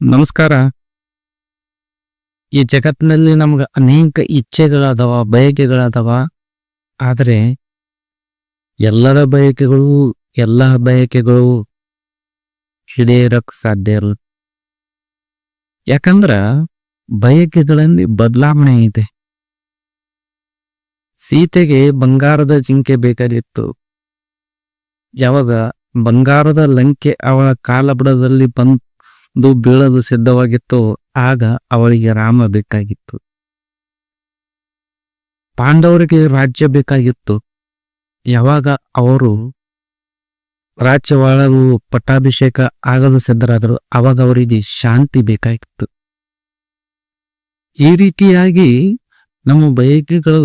ನಮಸ್ಕಾರ. ಈ ಜಗತ್ತಿನಲ್ಲಿ ನಮ್ಗೆ ಅನೇಕ ಇಚ್ಛೆಗಳಾದವ, ಬಯಕೆಗಳಾದವ. ಆದರೆ ಎಲ್ಲರ ಬಯಕೆಗಳು, ಎಲ್ಲ ಬಯಕೆಗಳು ಹಿಡಿಯರಕ್ಕೆ ಸಾಧ್ಯ ಇರಲ್ಲ ಯಾಕಂದ್ರ ಬಯಕೆಗಳಲ್ಲಿ ಬದಲಾವಣೆ ಇದೆ. ಸೀತೆಗೆ ಬಂಗಾರದ ಜಿಂಕೆ ಬೇಕಾಗಿತ್ತು. ಯಾವಾಗ ಬಂಗಾರದ ಲಂಕೆ ಅವಳ ಕಾಲಬಡದಲ್ಲಿ ಬಂದು ಬೀಳಲು ಸಿದ್ಧವಾಗಿತ್ತು. ಆಗ ಅವಳಿಗೆ ರಾಮ ಬೇಕಾಗಿತ್ತು. ಪಾಂಡವರಿಗೆ ರಾಜ್ಯ ಬೇಕಾಗಿತ್ತು. ಯಾವಾಗ ಅವರು ರಾಜ್ಯವಾಳಲು ಪಟ್ಟಾಭಿಷೇಕ ಆಗಲು ಸಿದ್ಧರಾದರು, ಅವಾಗ ಅವರಿಗೆ ಶಾಂತಿ ಬೇಕಾಗಿತ್ತು. ಈ ರೀತಿಯಾಗಿ ನಮ್ಮ ಬಯಕೆಗಳು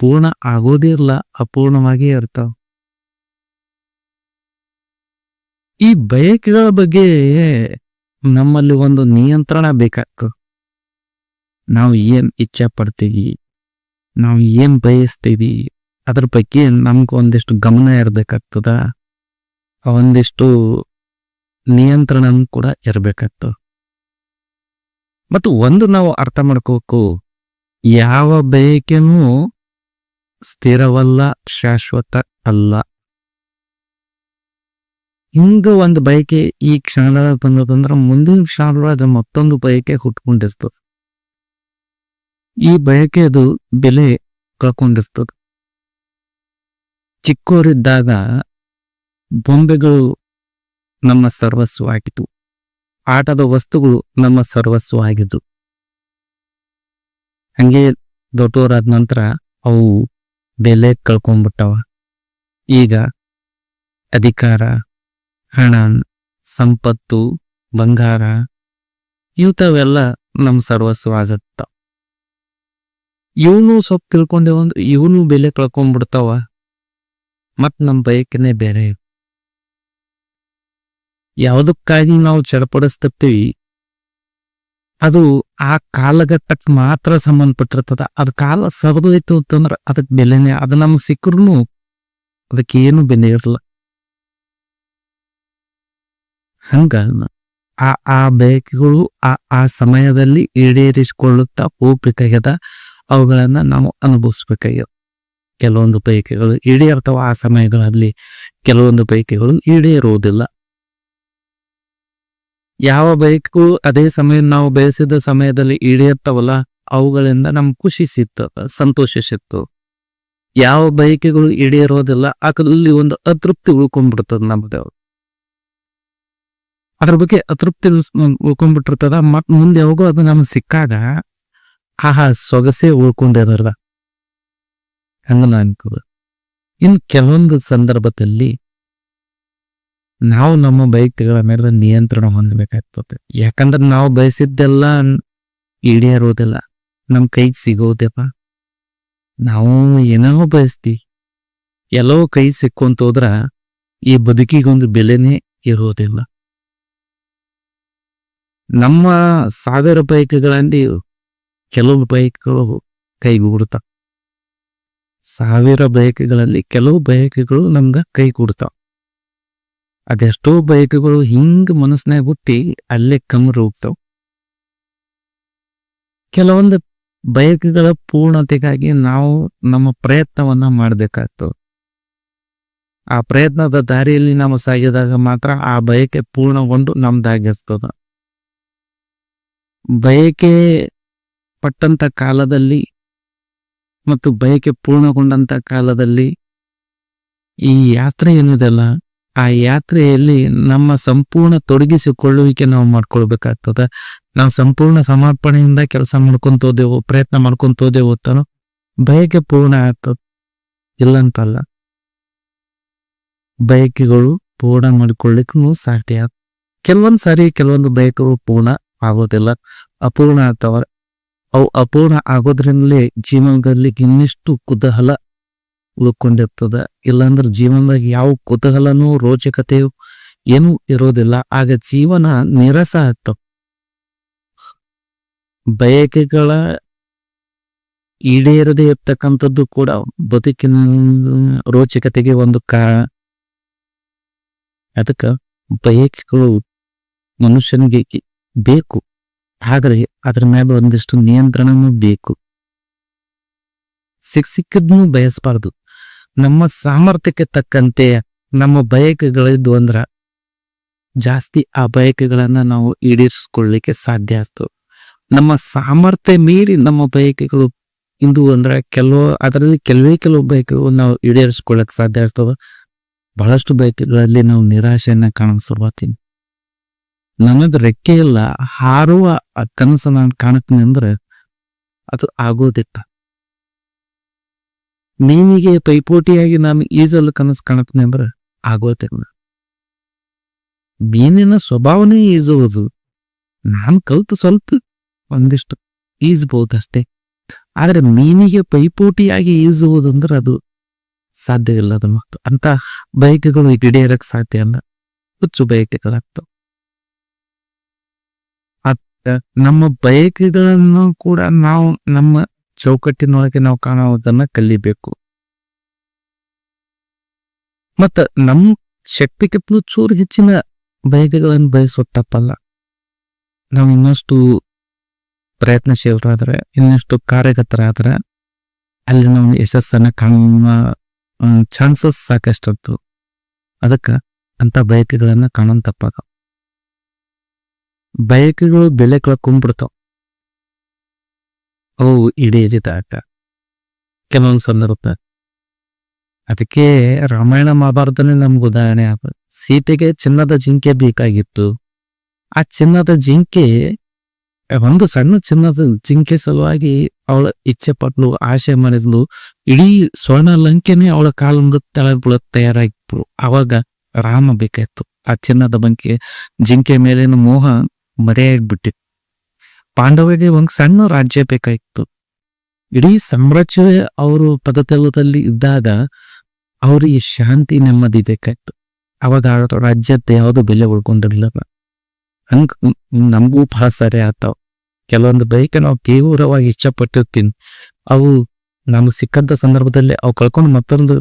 ಪೂರ್ಣ ಆಗೋದೇ ಇಲ್ಲ, ಅಪೂರ್ಣವಾಗಿಯೇ ಇರ್ತಾವ. ಈ ಬಯಕೆಗಳ ಬಗ್ಗೆ ನಮ್ಮಲ್ಲಿ ಒಂದು ನಿಯಂತ್ರಣ ಬೇಕಾಗ್ತದೆ. ನಾವು ಏನು ಇಚ್ಛೆ ಪಡ್ತೀವಿ ನಾವು ಏನು ಬಯಸ್ತೀವಿ, ಅದ್ರ ಬಗ್ಗೆ ನಮ್ಗೆ ಒಂದಿಷ್ಟು ಗಮನ ಇರಬೇಕಾಗ್ತದ. ಒಂದಿಷ್ಟು ನಿಯಂತ್ರಣ ಕೂಡ ಇರಬೇಕಾಗ್ತದೆ. ಮತ್ತು ಒಂದು ನಾವು ಅರ್ಥ ಮಾಡ್ಕೋಬೇಕು ಯಾವ ಬಯಕೆನೂ ಸ್ಥಿರವಲ್ಲ, ಶಾಶ್ವತ ಅಲ್ಲ. ಹಿಂಗ ಒಂದು ಬಯಕೆ ಈ ಕ್ಷಣದೊಳಗೆ ಬಂದದಂದ್ರ ಮುಂದಿನ ಕ್ಷಣದೊಳಗೆ ಮತ್ತೊಂದು ಬಯಕೆ ಹುಟ್ಕೊಂಡಿರ್ತದ. ಈ ಬಯಕೆ ಅದು ಬೆಲೆ ಕಳ್ಕೊಂಡಿರ್ತದ. ಚಿಕ್ಕೋರಿದ್ದಾಗ ಬೊಂಬೆಗಳು ನಮ್ಮ ಸರ್ವಸ್ವ ಆಗಿತ್ತು ಆಟದ ವಸ್ತುಗಳು ನಮ್ಮ ಸರ್ವಸ್ವ ಆಗಿದ್ದು ಹಂಗೆ ದೊಡ್ಡವರಾದ ನಂತರ ಅವು ಬೆಲೆ ಕಳ್ಕೊಂಡ್ಬಿಟ್ಟವ. ಈಗ ಅಧಿಕಾರ ಹಣ, ಸಂಪತ್ತು, ಬಂಗಾರ, ಇಂಥವೆಲ್ಲ ನಮ್ಮ ಸರ್ವಸ್ವ ಆಗತ್ತ ಇವನು ಸ್ವಲ್ಪ ತಿಳ್ಕೊಂಡೇವ ಇವನು ಬೆಲೆ ಕಳ್ಕೊಂಡ್ಬಿಡ್ತಾವ ಮತ್ ನಮ್ಮ ಬಯಕೆನೆ ಬೇರೆ ಯಾವುದಕ್ಕಾಗಿ ನಾವು ಚಡಪಡಿಸ್ತಿರ್ತೀವಿ, ಅದು ಆ ಕಾಲಘಟ್ಟಕ್ಕೆ ಮಾತ್ರ ಸಂಬಂಧಪಟ್ಟಿರ್ತದ. ಅದ್ ಕಾಲ ಸರಿದೋಯ್ತು ಅಂತಂದ್ರ ಅದಕ್ಕೆ ಬೆಲೆನೆ, ಅದು ನಮ್ಗೆ ಸಿಕ್ಕರು ಅದಕ್ಕೆ ಏನು ಬೆಲೆ ಇರಲ್ಲ. ಹಂಗ ಆ ಆ ಬಯಕೆಗಳು ಆ ಆ ಸಮಯದಲ್ಲಿ ಈಡೇರಿಸಿಕೊಳ್ಳುತ್ತಾ ಹೋಗ್ಬೇಕಾಗ್ಯದ ಅವುಗಳನ್ನ ನಾವು ಅನುಭವಿಸ್ಬೇಕಾಗ್ಯದ. ಕೆಲವೊಂದು ಬಯಕೆಗಳು ಈಡೇರ್ತಾವ, ಆ ಸಮಯಗಳಲ್ಲಿ ಕೆಲವೊಂದು ಬಯಕೆಗಳು ಈಡೇರುವುದಿಲ್ಲ. ಯಾವ ಬೈಕ್ಗಳು ಅದೇ ಸಮಯ ನಾವು ಬಯಸಿದ ಸಮಯದಲ್ಲಿ ಈಡೇರ್ತಾವಲ್ಲ, ಅವುಗಳಿಂದ ನಮ್ಗೆ ಖುಷಿ ಸಿಗ್ತದ, ಸಂತೋಷ ಸಿತ್ತು ಯಾವ ಬಯಕೆಗಳು ಈಡೇರೋದಿಲ್ಲ ಅದರಲ್ಲಿ ಒಂದು ಅತೃಪ್ತಿ ಉಳ್ಕೊಂಡ್ಬಿಡ್ತದೆ ನಮ್ದು ಅದ್ರ ಬಗ್ಗೆ ಅತೃಪ್ತಿ ಉಳ್ಕೊಂಡ್ಬಿಟ್ಟಿರ್ತದ. ಮತ್ ಮುಂದೆ ಯಾವಾಗೋ ಅದು ನಮ್ಗೆ ಸಿಕ್ಕಾಗ, ಆಹಾ, ಸೊಗಸೆ ಉಳ್ಕೊಂಡೆ ಹಂಗ ನಾ ಅನ್ಕೋದು. ಇನ್ ಕೆಲವೊಂದು ಸಂದರ್ಭದಲ್ಲಿ ನಾವು ನಮ್ಮ ಬೈಕ್ಗಳ ಮೇಲೆ ನಿಯಂತ್ರಣ ಹೊಂದಬೇಕಾಗ್ತದೆ. ಯಾಕಂದ್ರೆ ನಾವು ಬಯಸಿದ್ದೆಲ್ಲ ಈಡೇರೋದಿಲ್ಲ. ನಮ್ ಕೈಗೆ ಸಿಗೋದೆಪ್ಪ ನಾವು ಏನೋ ಬಯಸ್ತೀವಿ. ಎಲ್ಲೋ ಕೈ ಸಿಕ್ಕೊಂತ ಹೋದ್ರ ಈ ಬದುಕಿಗೊಂದು ಬೆಲೆನೇ ಇರೋದಿಲ್ಲ. ನಮ್ಮ ಸಾವಿರ ಬೈಕ್ಗಳಲ್ಲಿ ಕೆಲವು ಬೈಕ್ಗಳು ಕೈಗೂಡ್ತಾವ. ಸಾವಿರ ಬೈಕ್ಗಳಲ್ಲಿ ಕೆಲವು ಬೈಕ್ಗಳು ನಮ್ಗೆ ಕೈ ಕೊಡ್ತಾವ ಅದೆಷ್ಟೋ ಬೈಕ್ಗಳು ಹಿಂಗ ಮನಸ್ಸಿನಾಗ ಹುಟ್ಟಿ ಅಲ್ಲೇ ಕಮ್ಮರು ಹೋಗ್ತಾವ. ಕೆಲವೊಂದು ಬೈಕ್ಗಳ ಪೂರ್ಣತೆಗಾಗಿ ನಾವು ನಮ್ಮ ಪ್ರಯತ್ನವನ್ನ ಮಾಡಬೇಕಾಗ್ತವೆ ಆ ಪ್ರಯತ್ನದ ದಾರಿಯಲ್ಲಿ ನಾವು ಸಾಗಿದಾಗ ಮಾತ್ರ ಆ ಬಯಕೆ ಪೂರ್ಣಗೊಂಡು ನಮ್ದಾಗಿರ್ತದ. ಬಯಕೆ ಪಟ್ಟಂತ ಕಾಲದಲ್ಲಿ ಮತ್ತು ಬಯಕೆ ಪೂರ್ಣಗೊಂಡಂತ ಕಾಲದಲ್ಲಿ ಈ ಯಾತ್ರೆ ಏನಿದೆಲ್ಲ, ಆ ಯಾತ್ರೆಯಲ್ಲಿ ನಮ್ಮ ಸಂಪೂರ್ಣ ತೊಡಗಿಸಿಕೊಳ್ಳುವಿಕೆ ನಾವು ಮಾಡ್ಕೊಳ್ಬೇಕಾಗ್ತದ. ನಾವು ಸಂಪೂರ್ಣ ಸಮರ್ಪಣೆಯಿಂದ ಕೆಲಸ ಮಾಡ್ಕೊಂತ ಹೋದೆವು, ಪ್ರಯತ್ನ ಮಾಡ್ಕೊಂತ ಹೋದೆವು ಬಯಕೆ ಪೂರ್ಣ ಆಗ್ತದ. ಇಲ್ಲಂತಲ್ಲ. ಬಯಕೆಗಳು ಪೂರ್ಣ ಮಾಡ್ಕೊಳ್ಳಿಕ್ಕೂ ಸಾಧ್ಯ. ಕೆಲವೊಂದ್ ಸಾರಿ ಕೆಲವೊಂದು ಬಯಕೆಗಳು ಪೂರ್ಣ ಆಗೋದಿಲ್ಲ ಅಪೂರ್ಣ ಆಗ್ತಾವ ಅವು ಅಪೂರ್ಣ ಆಗೋದ್ರಿಂದಲೇ ಜೀವನದಲ್ಲಿ ಇನ್ನಿಷ್ಟು ಕುತೂಹಲ ಉಳ್ಕೊಂಡಿರ್ತದ. ಇಲ್ಲಾಂದ್ರೆ ಜೀವನದಾಗ ಯಾವ ಕುತೂಹಲನೂ ರೋಚಕತೆಯು ಏನೂ ಇರೋದಿಲ್ಲ. ಆಗ ಜೀವನ ನೀರಸ ಆಗ್ತಾವ ಬಯಕೆಗಳ ಈಡೇರದೆ ಇರ್ತಕ್ಕಂಥದ್ದು ಕೂಡ ಬದುಕಿನ ರೋಚಕತೆಗೆ ಒಂದು ಕಾರಣ. ಅದಕ್ಕ ಬಯಕೆಗಳು ಮನುಷ್ಯನಿಗೆ ಬೇಕು. ಆದ್ರೆ ಅದರ ಮೇಲೆ ಒಂದಿಷ್ಟು ನಿಯಂತ್ರಣನೂ ಬೇಕು. ಸಿಕ್ ಸಿಕ್ಕದ್ನು ಬಯಸಬಾರ್ದು. ನಮ್ಮ ಸಾಮರ್ಥ್ಯಕ್ಕೆ ತಕ್ಕಂತೆ ನಮ್ಮ ಬಯಕೆಗಳಿದ್ವು ಅಂದ್ರ ಜಾಸ್ತಿ ಆ ಬಯಕೆಗಳನ್ನ ನಾವು ಈಡೇರಿಸ್ಕೊಳ್ಳಿಕ್ಕೆ ಸಾಧ್ಯ ಆಯ್ತು. ನಮ್ಮ ಸಾಮರ್ಥ್ಯ ಮೀರಿ ನಮ್ಮ ಬಯಕೆಗಳು ಇಂದು ಅಂದ್ರೆ ಕೆಲವು, ಅದರಲ್ಲಿ ಕೆಲವೇ ಕೆಲವು ಬಯಕೆಗಳು ನಾವು ಈಡೇರಿಸ್ಕೊಳ್ಳಕ್ ಸಾಧ್ಯ ಆಗ್ತದ ಬಹಳಷ್ಟು ಬಯಕೆಗಳಲ್ಲಿ ನಾವು ನಿರಾಶೆಯನ್ನ ಕಾಣಿಸ್ಕೊಳ್ತೀನಿ ನನಗೆ ರೆಕ್ಕೆ ಇಲ್ಲ ಹಾರುವ ಕನಸು ನಾನು ಕಾಣುತ್ತೇನೆ ಅಂದ್ರೆ ಅದು ಆಗೋದಿಲ್ಲ. ಮೀನಿಗೆ ಪೈಪೋಟಿಯಾಗಿ ನಾನು ಈಜಲು ಕನಸು ಕಾಣುತ್ತೇನೆ ಅಂದ್ರೆ ಆಗೋದಿಲ್ಲ. ಮೀನಿನ ಸ್ವಭಾವನೇ ಈಜುವುದು. ನಾನು ಕಲ್ತು ಸ್ವಲ್ಪ ಒಂದಿಷ್ಟು ಈಜಬಹುದಷ್ಟೇ ಆದ್ರೆ ಮೀನಿಗೆ ಪೈಪೋಟಿಯಾಗಿ ಈಜುವುದಂದ್ರೆ ಅದು ಸಾಧ್ಯವಿಲ್ಲ ಅದು ಮತ್ತು ಅಂತ ಬಯಕೆಗಳು ಈಡೇರಕ್ ಸಾಧ್ಯ ಅಲ್ಲ ಹುಚ್ಚು ಬಯಕೆಗಳಾಗ್ತವೆ ಅತ್ತ ನಮ್ಮ ಬಯಕೆಗಳನ್ನು ಕೂಡ ನಾವು ನಮ್ಮ ಚೌಕಟ್ಟಿನೊಳಗೆ ನಾವು ಕಾಣುವುದನ್ನ ಕಲಿಬೇಕು. ಮತ್ತ ನಮ್ಮ ಶಕ್ತಿಗಿಂತಲೂ ಚೂರು ಹೆಚ್ಚಿನ ಬಯಕೆಗಳನ್ನು ಬಯಸುವ ತಪ್ಪಲ್ಲ. ನಾವು ಇನ್ನಷ್ಟು ಪ್ರಯತ್ನಶೀಲರಾದ್ರೆ, ಇನ್ನಷ್ಟು ಕಾರ್ಯಗತರಾದ್ರೆ, ಅಲ್ಲಿ ನಾವು ಯಶಸ್ಸನ್ನ ಕಾಣುವ ಚಾನ್ಸಸ್ ಸಾಕಷ್ಟು ಅದಕ್ಕ ಅಂತ ಬಯಕೆಗಳನ್ನ ಕಾಣೋನ್ ಬಯಕೆಗಳು ಬೆಲೆ ಕಳ್ಕೊಂಡ್ಬಿಡ್ತಾವ ಅವು ಈಡೇರಿದಾಗ ಕೆಲವೊಂದು ಸಂದರ್ಭ ಅದಕ್ಕೆ ರಾಮಾಯಣ ಮಹಾಭಾರತನೇ ನಮ್ಗೆ ಉದಾಹರಣೆ ಆಗ ಸೀತೆಗೆ ಚಿನ್ನದ ಜಿಂಕೆ ಬೇಕಾಗಿತ್ತು. ಆ ಚಿನ್ನದ ಜಿಂಕೆ, ಒಂದು ಸಣ್ಣ ಚಿನ್ನದ ಜಿಂಕೆ ಸಲುವಾಗಿ ಅವಳ ಇಚ್ಛೆ ಪಟ್ಲು, ಆಶೆ ಮಾಡಿದ್ಲು ಇಡೀ ಸ್ವರ್ಣ ಲಂಕೆನೆ ಅವಳ ಕಾಲ ತಳ ಬೀಳಕ್ ಅವಾಗ ರಾಮ ಬೇಕಾಯ್ತು. ಆ ಚಿನ್ನದ ಬಂಕೆ, ಜಿಂಕೆ ಮೇಲಿನ ಮೋಹ ಮರೆಯಾಗ್ಬಿಟ್ಟಿತ್ತು ಪಾಂಡವರಿಗೆ ಒಂದ್ ಸಣ್ಣ ರಾಜ್ಯ ಬೇಕಾಗಿತ್ತು ಇಡೀ ಸಾಮ್ರಾಜ್ಯವೇ ಅವರು ಪದತಲದಲ್ಲಿ ಇದ್ದಾಗ ಅವರಿಗೆ ಶಾಂತಿ ನೆಮ್ಮದಿ ಬೇಕಾಯ್ತು. ಅವಾಗ ರಾಜ್ಯದ ಯಾವ್ದು ಬೆಲೆ ಉಳ್ಕೊಂಡಿರ್ಲಿಲ್ಲ. ಹಂಗ ನಮಗೂ ಬಹಳ ಸರಿ ಆತಾವ ಕೆಲವೊಂದು ಬೈಕ್ ನಾವು ತೀವ್ರವಾಗಿ ಇಷ್ಟಪಟ್ಟಿರ್ತೀನಿ. ಅವು ನಮ್ಗೆ ಸಿಕ್ಕಂತ ಸಂದರ್ಭದಲ್ಲಿ ಅವು ಕಳ್ಕೊಂಡು ಮತ್ತೊಂದು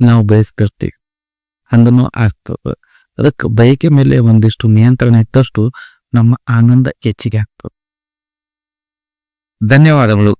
ನಾವು ಬಯಸ್ತಿರ್ತೀವಿ. ಹಂಗನು ಆಗ್ತದ. ಅದಕ್ಕೆ ಬೈಕೆ ಮೇಲೆ ಒಂದಿಷ್ಟು ನಿಯಂತ್ರಣ ಇದ್ದಷ್ಟು ನಮ್ಮ ಆನಂದ ಹೆಚ್ಚಿಗೆ ಆಗ್ತದೆ. ಧನ್ಯವಾದಗಳು.